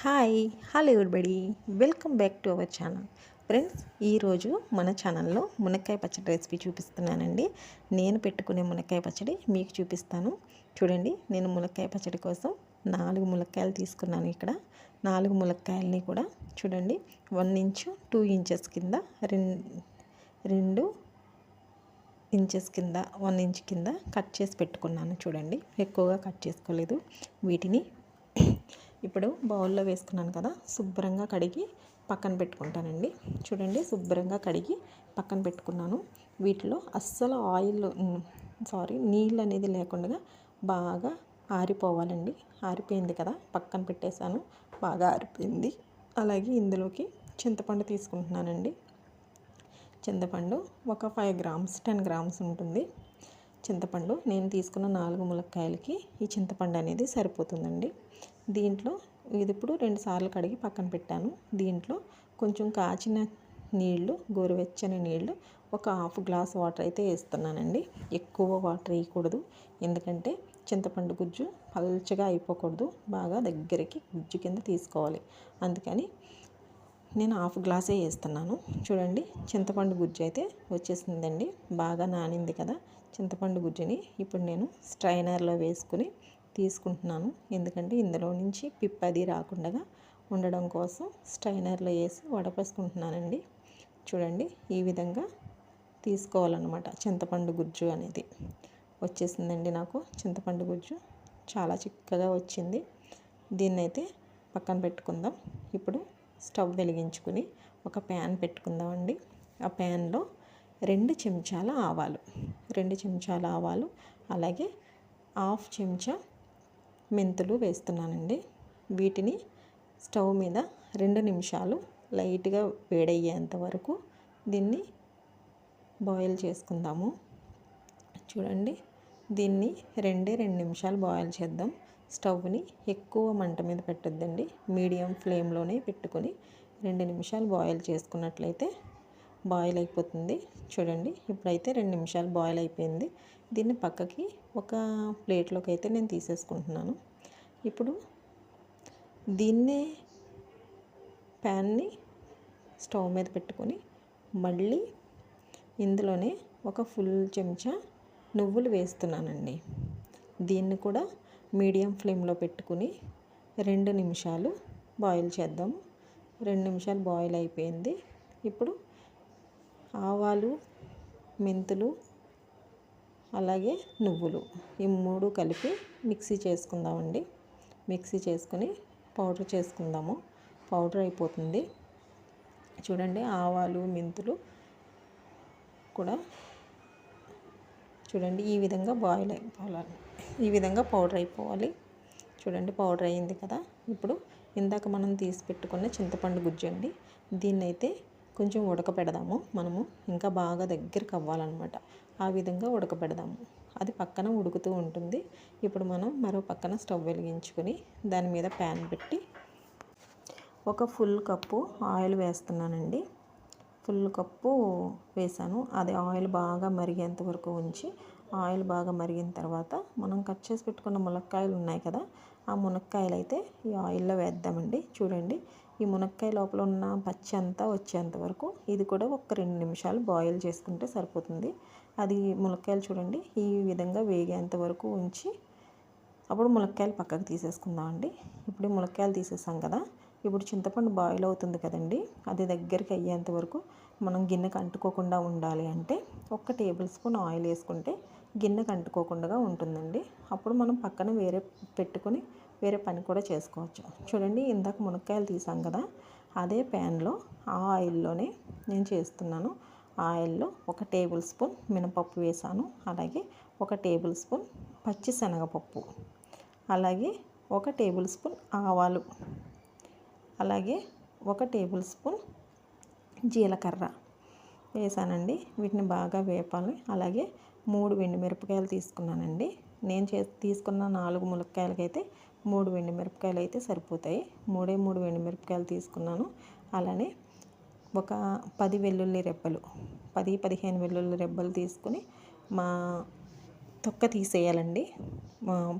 Hi hello everybody. Welcome back to our channel. Friends ఈరోజు మన ఛానల్లో మునక్కాయ పచ్చడి రెసిపీ చూపిస్తున్నానండి. నేను పెట్టుకునే మునక్కాయ పచ్చడి మీకు చూపిస్తాను. చూడండి నేను మునక్కాయ పచ్చడి కోసం నాలుగు ములక్కాయలు తీసుకున్నాను ఇక్కడ. నాలుగు ములక్కాయలని కూడా చూడండి వన్ ఇంచు టూ ఇంచెస్ కింద రెండు ఇంచెస్ కింద వన్ ఇంచ్ కింద కట్ చేసి పెట్టుకున్నాను చూడండి. ఎక్కువగా కట్ చేసుకోలేదు. వీటిని ఇప్పుడు బౌల్లో వేసుకున్నాను కదా శుభ్రంగా కడిగి పక్కన పెట్టుకుంటానండి. చూడండి శుభ్రంగా కడిగి పక్కన పెట్టుకున్నాను. వీటిలో అస్సలు ఆయిల్ సారీ నీళ్ళు అనేది లేకుండా బాగా ఆరిపోవాలండి. ఆరిపోయింది కదా పక్కన పెట్టేశాను బాగా ఆరిపోయింది. అలాగే ఇందులోకి చింతపండు తీసుకుంటున్నానండి. చింతపండు ఒక ఫైవ్ గ్రామ్స్ టెన్ గ్రామ్స్ ఉంటుంది. చింతపండు నేను తీసుకున్న నాలుగు ములక్కాయలకి ఈ చింతపండు అనేది సరిపోతుందండి. దీంట్లో ఇది ఇప్పుడు రెండు సార్లు కడిగి పక్కన పెట్టాను. దీంట్లో కొంచెం కాచిన నీళ్ళు గోరువెచ్చని నీళ్ళు ఒక హాఫ్ గ్లాస్ వాటర్ అయితే వేస్తున్నానండి. ఎక్కువ వాటర్ వేయకూడదు. ఎందుకంటే చింతపండు గుజ్జు పల్చగా అయిపోకూడదు. బాగా దగ్గరికి గుజ్జు కింద తీసుకోవాలి. అందుకని నేను హాఫ్ గ్లాసే వేస్తున్నాను. చూడండి చింతపండు గుజ్జు అయితే వచ్చేసిందండి. బాగా నానింది కదా చింతపండు గుజ్జుని. ఇప్పుడు నేను స్ట్రైనర్లో వేసుకుని తీసుకుంటున్నాను. ఎందుకంటే ఇందులో నుంచి పిప్పది రాకుండా ఉండడం కోసం స్ట్రైనర్లో వేసి వడపేసుకుంటున్నానండి. చూడండి ఈ విధంగా తీసుకోవాలన్నమాట. చింతపండు గుజ్జు అనేది వచ్చేసిందండి నాకు. చింతపండు గుజ్జు చాలా చిక్కగా వచ్చింది. దీన్నైతే పక్కన పెట్టుకుందాం. ఇప్పుడు స్టవ్ వెలిగించుకుని ఒక ప్యాన్ పెట్టుకుందామండి. ఆ ప్యాన్లో రెండు చెంచాల ఆవాలు రెండు చెంచాల ఆవాలు అలాగే హాఫ్ చెంచా మెంతులు వేస్తున్నానండి. వీటిని స్టవ్ మీద రెండు నిమిషాలు లైట్గా వేడయ్యేంత వరకు దీన్ని బాయిల్ చేసుకుందాము. చూడండి దీన్ని రెండే రెండు నిమిషాలు బాయిల్ చేద్దాం. స్టవ్ని ఎక్కువ మంట మీద పెట్టద్దండి. మీడియం ఫ్లేమ్లోనే పెట్టుకొని రెండు నిమిషాలు బాయిల్ చేసుకున్నట్లయితే బాయిల్ అయిపోతుంది. చూడండి ఇప్పుడైతే రెండు నిమిషాలు బాయిల్ అయిపోయింది. దీన్ని పక్కకి ఒక ప్లేట్లోకి అయితే నేను తీసేసుకుంటున్నాను. ఇప్పుడు దీన్నే ప్యాన్ని స్టవ్ మీద పెట్టుకొని మళ్ళీ ఇందులోనే ఒక ఫుల్ చెంచా నువ్వులు వేస్తున్నానండి. దీన్ని కూడా మీడియం ఫ్లేమ్లో పెట్టుకుని రెండు నిమిషాలు బాయిల్ చేద్దాం. రెండు నిమిషాలు బాయిల్ అయిపోయింది. ఇప్పుడు ఆవాలు మెంతులు అలాగే నువ్వులు ఈ మూడు కలిపి మిక్సీ చేసుకుందామండి. మిక్సీ చేసుకుని పౌడర్ చేసుకుందాము. పౌడర్ అయిపోతుంది. చూడండి ఆవాలు మెంతులు కూడా చూడండి ఈ విధంగా బాయిల్ అయిపోవాలి ఈ విధంగా పౌడర్ అయిపోవాలి. చూడండి పౌడర్ అయింది కదా. ఇప్పుడు ఇందాక మనం తీసి పెట్టుకున్న చింతపండు గుజ్జండి దీన్నైతే కొంచెం ఉడకపెడదాము. మనము ఇంకా బాగా దగ్గరికి అవ్వాలన్నమాట. ఆ విధంగా ఉడకపెడదాము. అది పక్కన ఉడుకుతూ ఉంటుంది. ఇప్పుడు మనం మరో పక్కన స్టవ్ వెలిగించుకొని దాని మీద ప్యాన్ పెట్టి ఒక ఫుల్ కప్పు ఆయిల్ వేస్తున్నానండి. ఫుల్ కప్పు వేసాను. అది ఆయిల్ బాగా మరిగేంత వరకు ఉంచి ఆయిల్ బాగా మరిగిన తర్వాత మనం కట్ చేసి పెట్టుకున్న మునక్కాయలు ఉన్నాయి కదా ఆ మునక్కాయలు అయితే ఈ ఆయిల్లో వేద్దామండి. చూడండి ఈ మునక్కాయ లోపల ఉన్న పచ్చి అంతా వచ్చేంత వరకు ఇది కూడా ఒక రెండు నిమిషాలు బాయిల్ చేసుకుంటే సరిపోతుంది. అది మునక్కాయలు చూడండి ఈ విధంగా వేగేంత వరకు ఉంచి అప్పుడు మునక్కాయలు పక్కకు తీసేసుకుందామండి ఇప్పుడు మునక్కాయలు తీసేసాం కదా ఇప్పుడు చింతపండు బాయిల్ అవుతుంది కదండి అది దగ్గరికి అయ్యేంత వరకు మనం గిన్నెకి అంటుకోకుండా ఉండాలి అంటే ఒక టేబుల్ స్పూన్ ఆయిల్ వేసుకుంటే గిన్నె అంటుకోకుండా ఉంటుందండి. అప్పుడు మనం పక్కన వేరే పెట్టుకొని వేరే పని కూడా చేసుకోవచ్చు. చూడండి ఇందాక మునక్కాయలు తీసాం కదా అదే ప్యాన్లో ఆ ఆయిల్లోనే నేను చేస్తున్నాను. ఆయిల్లో ఒక టేబుల్ స్పూన్ మినపప్పు వేసాను. అలాగే ఒక టేబుల్ స్పూన్ పచ్చి శనగపప్పు. అలాగే ఒక టేబుల్ స్పూన్ ఆవాలు. అలాగే ఒక టేబుల్ స్పూన్ జీలకర్ర వేసానండి. వీటిని బాగా వేపాలి. అలాగే మూడు వెండి మిరపకాయలు తీసుకున్నానండి. నేను చే తీసుకున్న నాలుగు ములక్కాయలకైతే మూడు వెండి మిరపకాయలు అయితే సరిపోతాయి. మూడే మూడు వెండి మిరపకాయలు తీసుకున్నాను. అలానే ఒక పది వెల్లుల్లి రెబ్బలు పది పదిహేను వెల్లుల్లి రెబ్బలు తీసుకుని మా తొక్క తీసేయాలండి.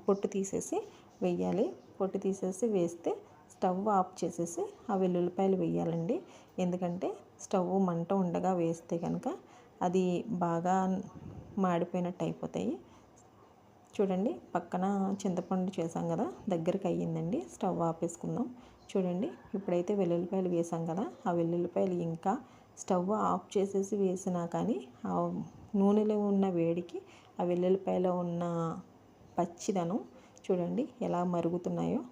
పొట్టు తీసేసి వెయ్యాలి. పొట్టు తీసేసి వేస్తే స్టవ్ ఆఫ్ చేసేసి ఆ వెల్లుల్లిపాయలు వేయాలండి ఎందుకంటే స్టవ్ మంట ఉండగా వేస్తే కనుక అది బాగా మాడిపోయినట్టు అయిపోతాయి. చూడండి పక్కన చింతపండు చేసాం కదా దగ్గరికి అయ్యిందండి. స్టవ్ ఆపేసుకుందాం. చూడండి ఇప్పుడైతే వెల్లుల్లిపాయలు వేసాం కదా ఆ వెల్లుల్లిపాయలు ఇంకా స్టవ్ ఆఫ్ చేసేసి వేసినా కానీ ఆ నూనెలో ఉన్న వేడికి ఆ వెల్లుల్లిపాయలో ఉన్న పచ్చిదనం చూడండి ఎలా మరుగుతున్నాయో.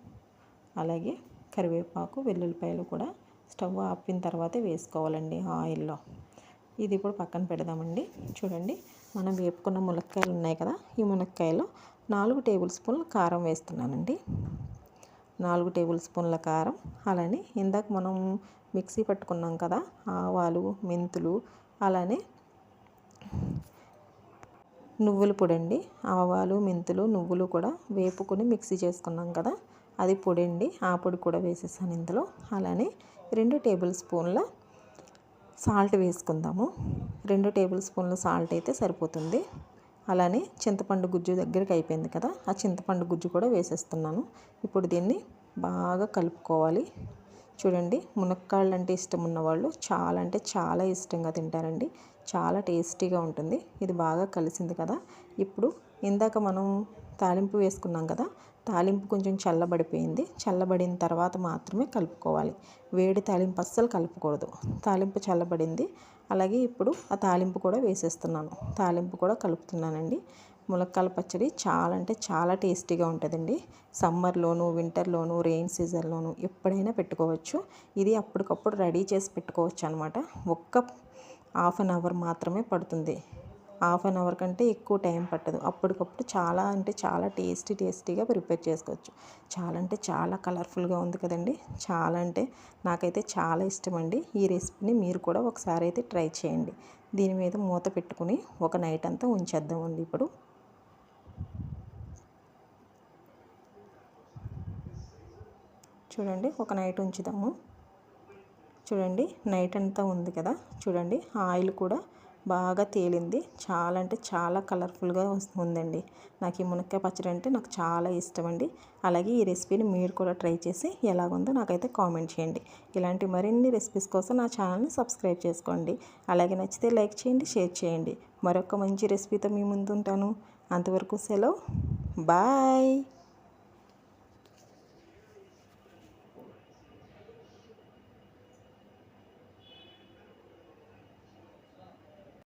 అలాగే కరివేపాకు వెల్లుల్లిపాయలు కూడా స్టవ్ ఆపిన తర్వాతే వేసుకోవాలండి ఆయిల్లో. ఇది ఇప్పుడు పక్కన పెడదామండి. చూడండి మనం వేపుకున్న మునక్కాయలు ఉన్నాయి కదా ఈ మునక్కాయలో నాలుగు టేబుల్ స్పూన్ల కారం వేస్తున్నానండి. నాలుగు టేబుల్ స్పూన్ల కారం అలానే ఇందాక మనం మిక్సీ పట్టుకున్నాం కదా ఆవాలు మెంతులు అలానే నువ్వుల పొడి అండి. ఆవాలు మెంతులు నువ్వులు కూడా వేపుకొని మిక్సీ చేసుకున్నాం కదా అది పొడి అండి. ఆ పొడి కూడా వేసేసాను ఇందులో. అలానే రెండు టేబుల్ స్పూన్ల సాల్ట్ వేసుకుందాము. రెండు టేబుల్ స్పూన్ల సాల్ట్ అయితే సరిపోతుంది. అలానే చింతపండు గుజ్జు దగ్గరికి అయిపోయింది కదా ఆ చింతపండు గుజ్జు కూడా వేసేస్తున్నాను. ఇప్పుడు దీన్ని బాగా కలుపుకోవాలి. చూడండి మునక్కాళ్ళు అంటే ఇష్టం ఉన్నవాళ్ళు చాలా అంటే చాలా ఇష్టంగా తింటారండి. చాలా టేస్టీగా ఉంటుంది. ఇది బాగా కలిసింది కదా. ఇప్పుడు ఇందాక మనం తాలింపు వేసుకున్నాం కదా తాలింపు కొంచెం చల్లబడిపోయింది. చల్లబడిన తర్వాత మాత్రమే కలుపుకోవాలి. వేడి తాలింపు అస్సలు కలుపుకూడదు. తాలింపు చల్లబడింది. అలాగే ఇప్పుడు ఆ తాలింపు కూడా వేసేస్తున్నాను. తాలింపు కూడా కలుపుతున్నానండి. ములక్కాల పచ్చడి చాలా అంటే చాలా టేస్టీగా ఉంటుందండి. సమ్మర్లోను వింటర్లోను రెయిన్ సీజన్లోను ఎప్పుడైనా పెట్టుకోవచ్చు. ఇది అప్పటికప్పుడు రెడీ చేసి పెట్టుకోవచ్చు అనమాట ఒక్క హాఫ్ అన్ అవర్ మాత్రమే పడుతుంది. హాఫ్ అన్ అవర్ కంటే ఎక్కువ టైం పట్టదు. అప్పటికప్పుడు చాలా అంటే చాలా టేస్టీ టేస్టీగా ప్రిపేర్ చేసుకోవచ్చు. చాలా అంటే చాలా కలర్ఫుల్గా ఉంది కదండి. చాలా అంటే నాకైతే చాలా ఇష్టం అండి ఈ రెసిపీని మీరు కూడా ఒకసారి అయితే ట్రై చేయండి. దీని మీద మూత పెట్టుకుని ఒక నైట్ అంతా ఉంచేద్దామండి ఇప్పుడు. చూడండి ఒక నైట్ ఉంచుదాము. చూడండి నైట్ అంతా ఉంది కదా. చూడండి ఆయిల్ కూడా బాగా తేలింది. చాలా అంటే చాలా కలర్ఫుల్గా ఉందండి. నాకు ఈ మునక్కాయ పచ్చడి అంటే నాకు చాలా ఇష్టం అండి. అలాగే ఈ రెసిపీని మీరు కూడా ట్రై చేసి ఎలాగుందో నాకైతే కామెంట్ చేయండి. ఇలాంటి మరిన్ని రెసిపీస్ కోసం నా ఛానల్ని సబ్స్క్రైబ్ చేసుకోండి. అలాగే నచ్చితే లైక్ చేయండి షేర్ చేయండి. మరొక మంచి రెసిపీతో మీ ముందు ఉంటాను అంతవరకు సెలవు. బాయ్!